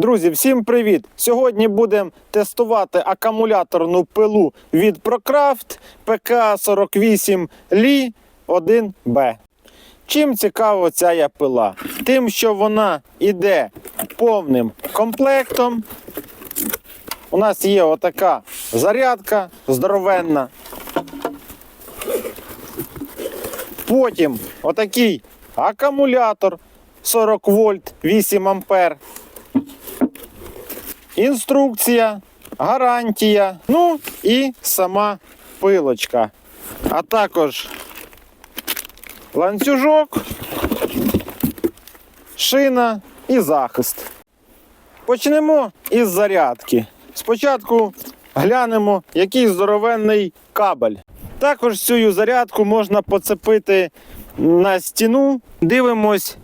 Друзі, всім привіт! Сьогодні будемо тестувати акумуляторну пилу від ProCraft PK48 Li 1B. Чим цікава ця пила? Тим, що вона йде повним комплектом. У нас є отака зарядка здоровенна. Потім отакий акумулятор 40 вольт 8 ампер. Інструкція, гарантія, ну і сама пилочка. А також ланцюжок, шина і захист. Почнемо із зарядки. Спочатку глянемо, який здоровенний кабель. Також цю зарядку можна поцепити на стіну. Дивимось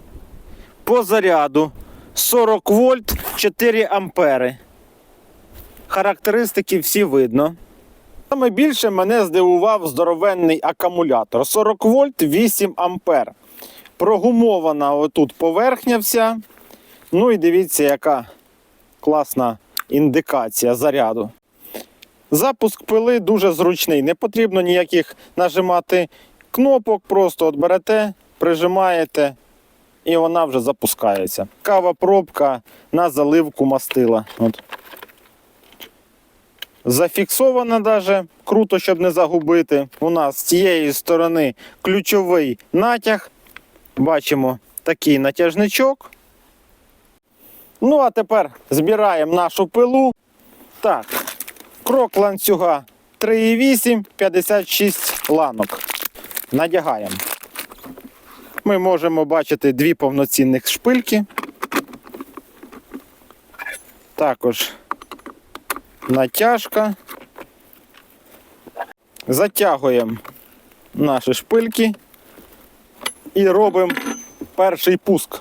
по заряду 40 вольт 4 ампери. Характеристики всі видно. Саме більше мене здивував здоровенний акумулятор 40 вольт 8 ампер. Прогумована отут поверхня вся. Ну і дивіться, яка класна індикація заряду. Запуск пили дуже зручний. Не потрібно ніяких нажимати кнопок, просто от берете, прижимаєте і вона вже запускається. Кава пробка на заливку мастила. От. Зафіксована даже круто, щоб не загубити. У нас з цієї сторони ключовий натяг. Бачимо такий натяжничок. Ну, а тепер збираємо нашу пилу. Так, крок ланцюга 3,8, 56 ланок. Надягаємо. Ми можемо бачити дві повноцінних шпильки. Також натяжка. Затягуємо наші шпильки і робимо перший пуск.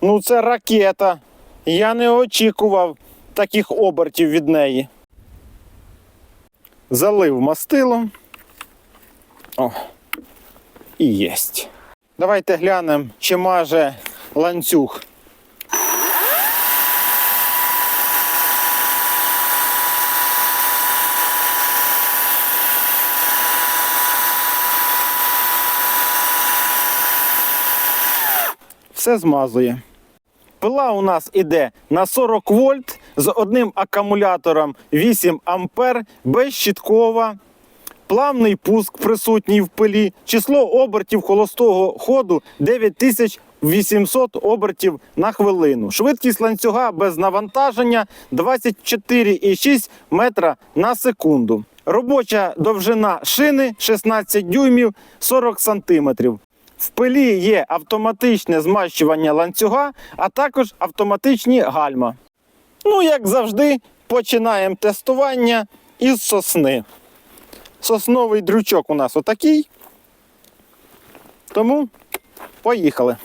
Ну, це ракета. Я не очікував таких обертів від неї. Залив мастило. О, і єсть. Давайте глянемо, чи маже ланцюг. Все змазує. Пила у нас іде на 40 вольт з одним акумулятором 8 ампер, безщіткова. Плавний пуск присутній в пилі. Число обертів холостого ходу 9800 обертів на хвилину. Швидкість ланцюга без навантаження 24,6 метра на секунду. Робоча довжина шини 16 дюймів 40 сантиметрів. В пилі є автоматичне змащування ланцюга, а також автоматичні гальма. Ну, як завжди, починаємо тестування із сосни. Сосновий дрючок у нас отакий. Тому поїхали.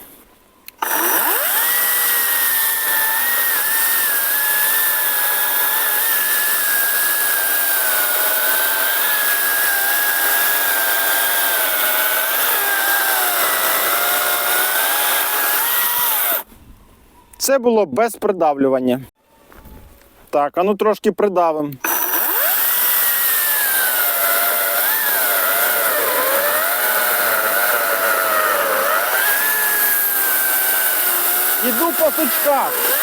Це було без придавлювання. Так, а ну трошки придавимо. Іду по сучках.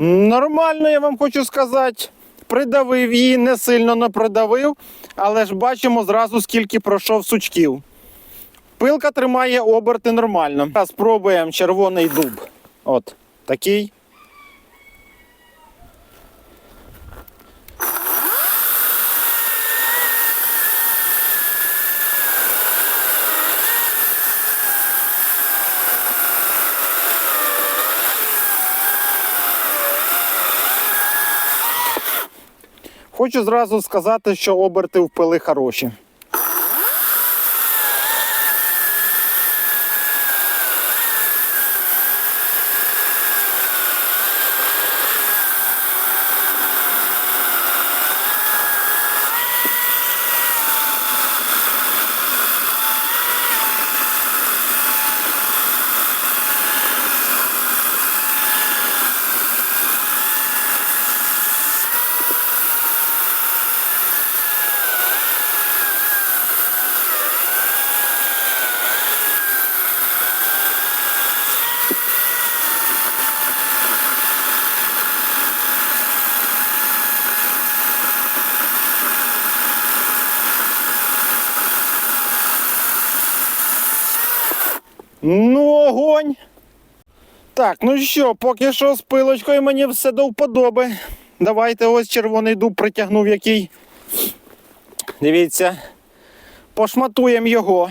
Нормально, я вам хочу сказати. Придавив її, не сильно не придавив, але ж бачимо зразу, скільки пройшов сучків. Пилка тримає оберти нормально. Спробуємо червоний дуб. От такий. Хочу зразу сказати, що оберти в пили хороші. Ну, огонь. Так, ну що, поки що з пилочкою мені все до вподоби. Давайте ось червоний дуб притягнув який. Дивіться. Пошматуємо його.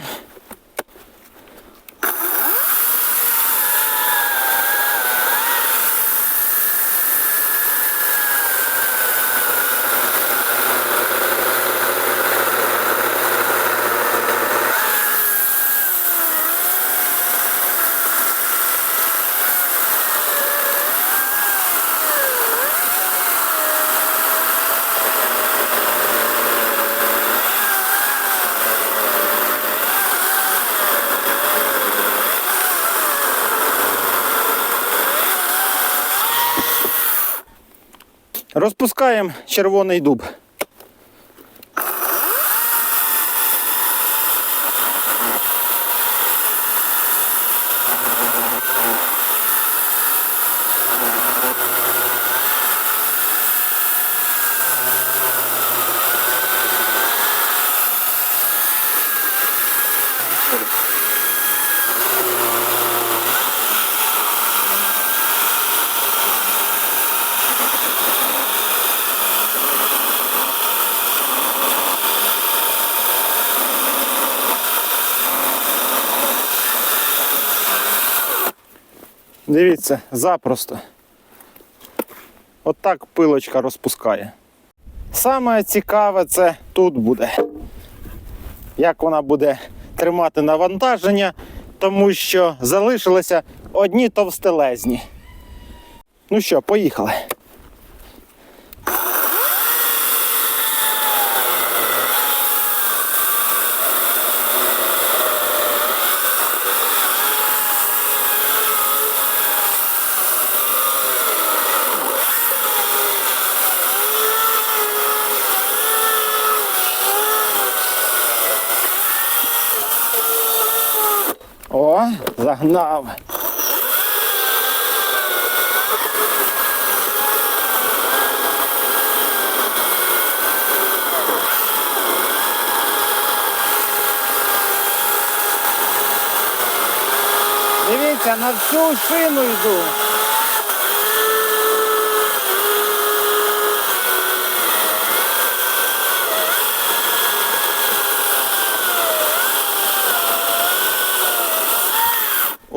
Розпускаємо червоний дуб. Дивіться, запросто. Отак пилочка розпускає. Саме цікаве це тут буде. Як вона буде тримати навантаження, тому що залишилися одні товстелезні. Ну що, поїхали. О, загнав. Дивіться, на всю шину йду.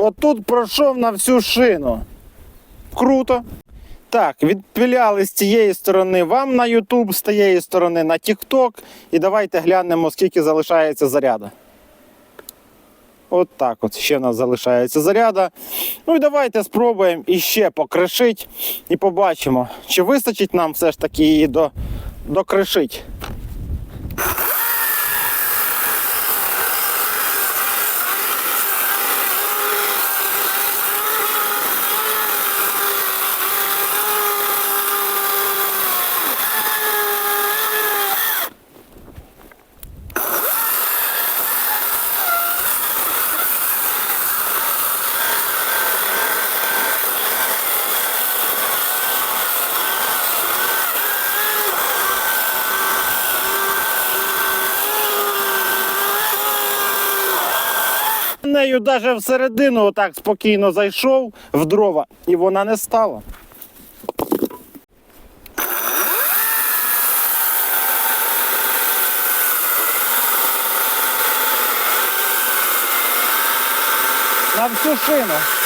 Отут пройшов на всю шину. Круто. Так, відпиляли з цієї сторони вам на YouTube, з тієї сторони на TikTok. І давайте глянемо, скільки залишається заряду. От так от ще в нас залишається заряда. Ну і давайте спробуємо іще покришити і побачимо, чи вистачить нам все ж таки її до, докришить. Нею навіть всередину отак спокійно зайшов в дрова, і вона не стала. На всю шину.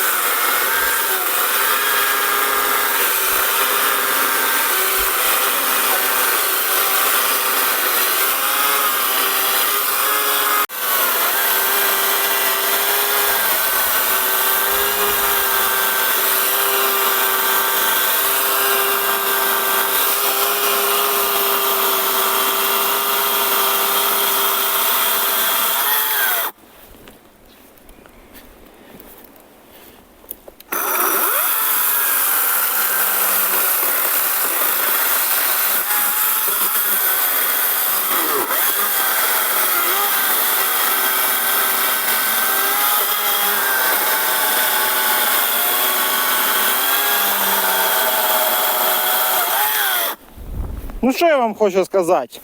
Ну що я вам хочу сказати?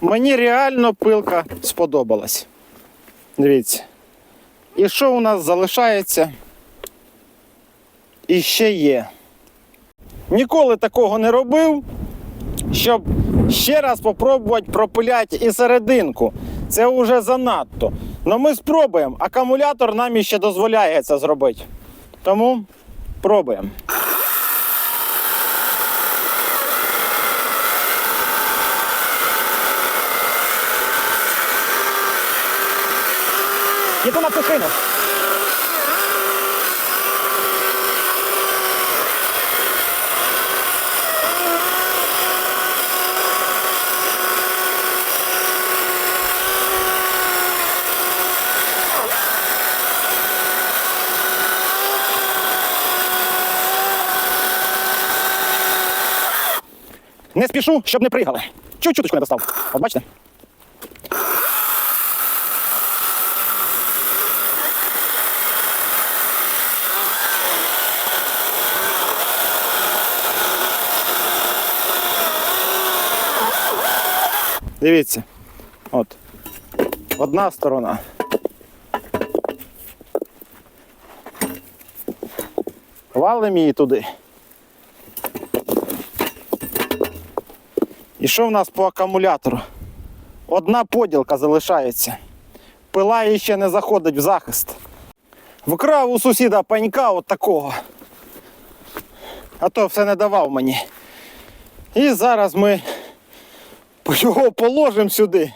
Мені реально пилка сподобалась. Дивіться. І що у нас залишається? І ще є. Ніколи такого не робив, щоб ще раз спробувати пропиляти і серединку. Це вже занадто. Ну ми спробуємо. Акумулятор нам іще дозволяє це зробити. Тому пробуємо. Яку на цифрину? Не спішу, щоб не пригали. Чуть чуточку не достав. От бачите? Дивіться. От. Одна сторона. Валимо її туди. І що в нас по акумулятору? Одна поділка залишається. Пила ще не заходить в захист. Вкрав у сусіда панька от такого. А то все не давав мені. І зараз ми його положимо сюди.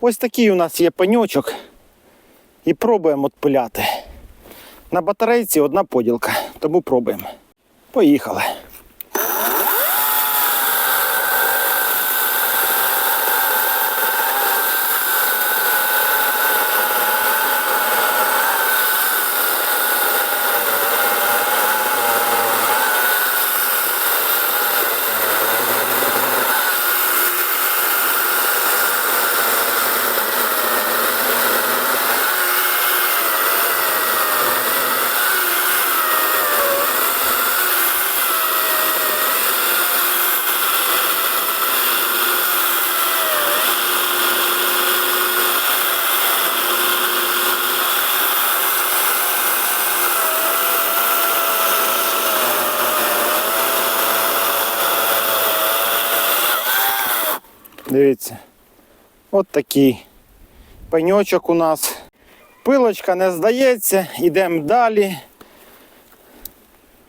Ось такий у нас є паньочок. І пробуємо отпиляти. На батарейці одна поділка, тому пробуємо. Поїхали. Дивіться. От такий пеньочок у нас. Пилочка не здається, йдемо далі.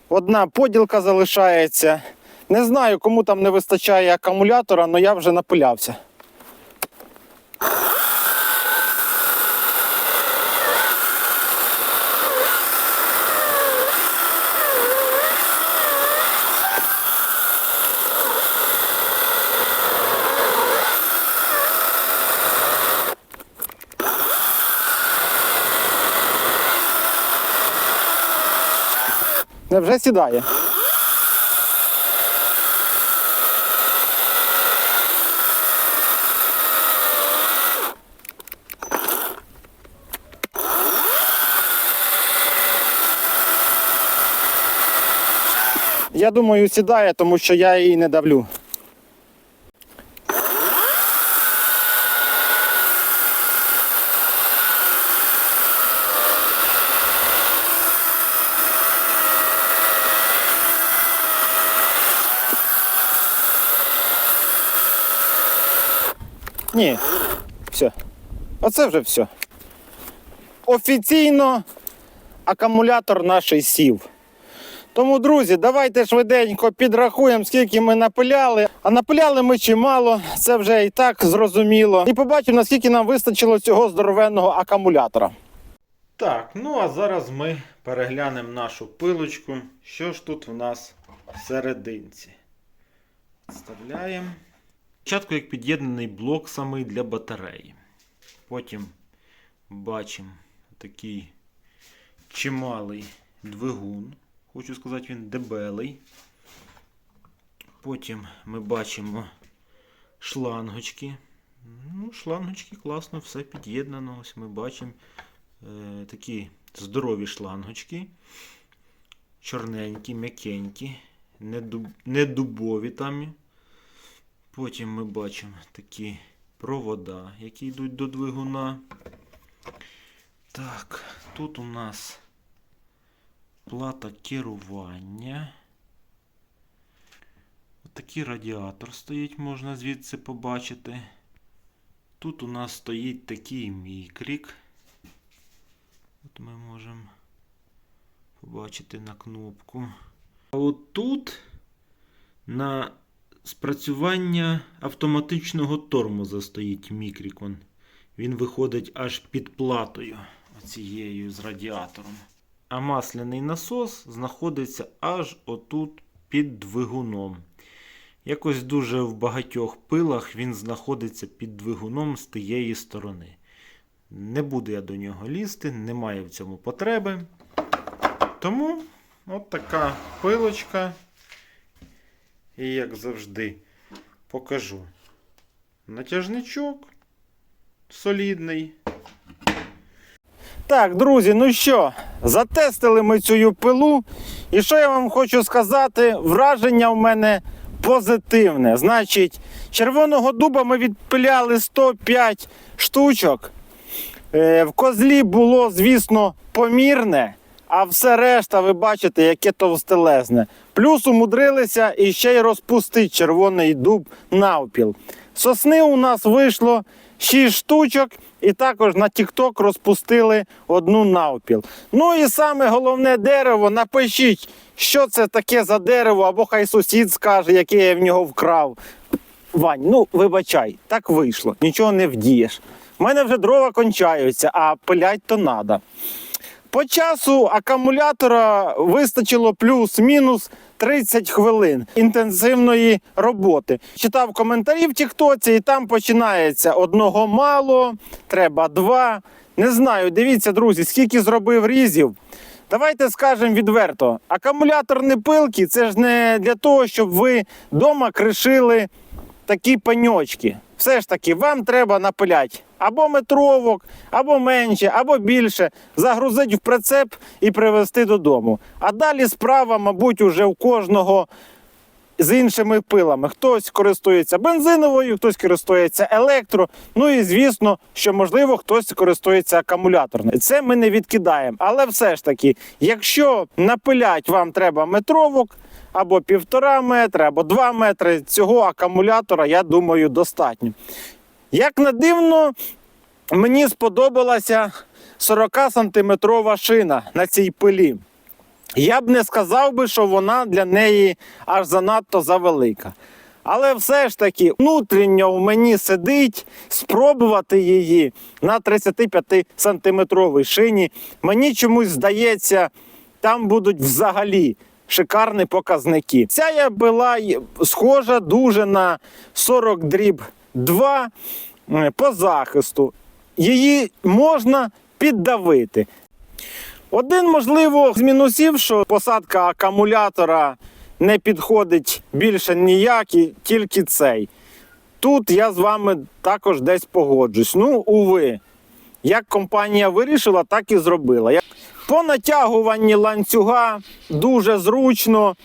Одна поділка залишається. Не знаю, кому там не вистачає акумулятора, але я вже напилявся. Вже сідає. Я думаю, сідає, тому що я її не давлю. Ні, все. Оце вже все. Офіційно акумулятор наш сів. Тому, друзі, давайте швиденько підрахуємо, скільки ми напиляли. А напиляли ми чимало, це вже і так зрозуміло. І побачимо, наскільки нам вистачило цього здоровенного акумулятора. Так, ну а зараз ми переглянемо нашу пилочку. Що ж тут в нас всерединці? Вставляємо. Спочатку як під'єднаний блок самий для батареї. Потім бачимо такий чималий двигун. Хочу сказати, він дебелий. Потім ми бачимо шлангочки. Ну, шлангочки класно, все під'єднано. Ось ми бачимо е, такі здорові шлангочки. Чорненькі, м'якенькі, не, дуб, не дубові там. Потім ми бачимо такі провода, які йдуть до двигуна. Так, тут у нас плата керування. Такий радіатор стоїть, можна звідси побачити. Тут у нас стоїть такий мікрік. От ми можемо побачити на кнопку. А от тут на спрацювання автоматичного тормоза стоїть мікрікон. Він виходить аж під платою оцією з радіатором. А масляний насос знаходиться аж отут під двигуном. Якось дуже в багатьох пилах він знаходиться під двигуном з тієї сторони. Не буду я до нього лізти, немає в цьому потреби. Тому от така пилочка. І як завжди покажу натяжничок солідний. Так, друзі, ну що, затестили ми цю пилу. І що я вам хочу сказати? Враження в мене позитивне. Значить, червоного дуба ми відпиляли 105 штучок. Е, В козлі було, звісно, помірне, а все решта, ви бачите, яке товстелезне. Плюс умудрилися і ще й розпустити червоний дуб навпіл. Сосни у нас вийшло 6 штучок, і також на TikTok розпустили одну навпіл. Ну і саме головне дерево, напишіть, що це таке за дерево, або хай сусід скаже, яке я в нього вкрав. Вань, ну вибачай, так вийшло, нічого не вдієш. У мене вже дрова кончаються, а пилять то треба. По часу акумулятора вистачило плюс-мінус 30 хвилин інтенсивної роботи. Читав коментарі в Тіктоці, і там починається одного мало, треба два. Не знаю, дивіться, друзі, скільки зробив різів. Давайте скажемо відверто: акумуляторні пилки це ж не для того, щоб ви вдома кришили такі пеньочки. Все ж таки, вам треба напиляти або метровок, або менше, або більше, загрузити в прицеп і привезти додому. А далі справа, мабуть, уже у кожного з іншими пилами. Хтось користується бензиновою, хтось користується електро. Ну і звісно, що можливо хтось користується акумуляторною. Це ми не відкидаємо. Але все ж таки, якщо напилять вам треба метровок. Або півтора метри, або два метри цього акумулятора, я думаю, достатньо. Як не дивно, мені сподобалася 40-сантиметрова шина на цій пилі. Я б не сказав би, що вона для неї аж занадто завелика. Але все ж таки внутрішньо в мені сидить спробувати її на 35 сантиметровій шині. Мені чомусь здається, там будуть взагалі шикарні показники. Ця я була схожа дуже на 40 дріб 2 е, по захисту. Її можна піддавити. Один, можливо, з мінусів, що посадка акумулятора не підходить більше ніякий, тільки цей. Тут я з вами також десь погоджусь. Ну, уви, як компанія вирішила, так і зробила. По натягуванні ланцюга дуже зручно.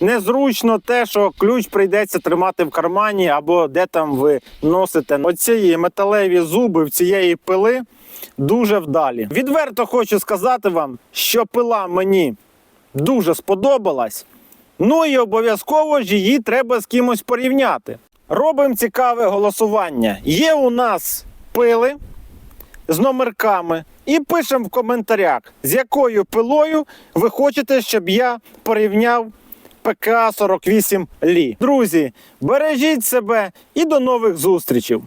Незручно те, що ключ прийдеться тримати в кармані або де там ви носите. Оці металеві зуби в цієї пили дуже вдалі. Відверто хочу сказати вам, що пила мені дуже сподобалась. Ну і обов'язково ж її треба з кимось порівняти. Робимо цікаве голосування. Є у нас пили з номерками і пишемо в коментарях, з якою пилою ви хочете, щоб я порівняв ПК 48 Лі. Друзі, бережіть себе і до нових зустрічей!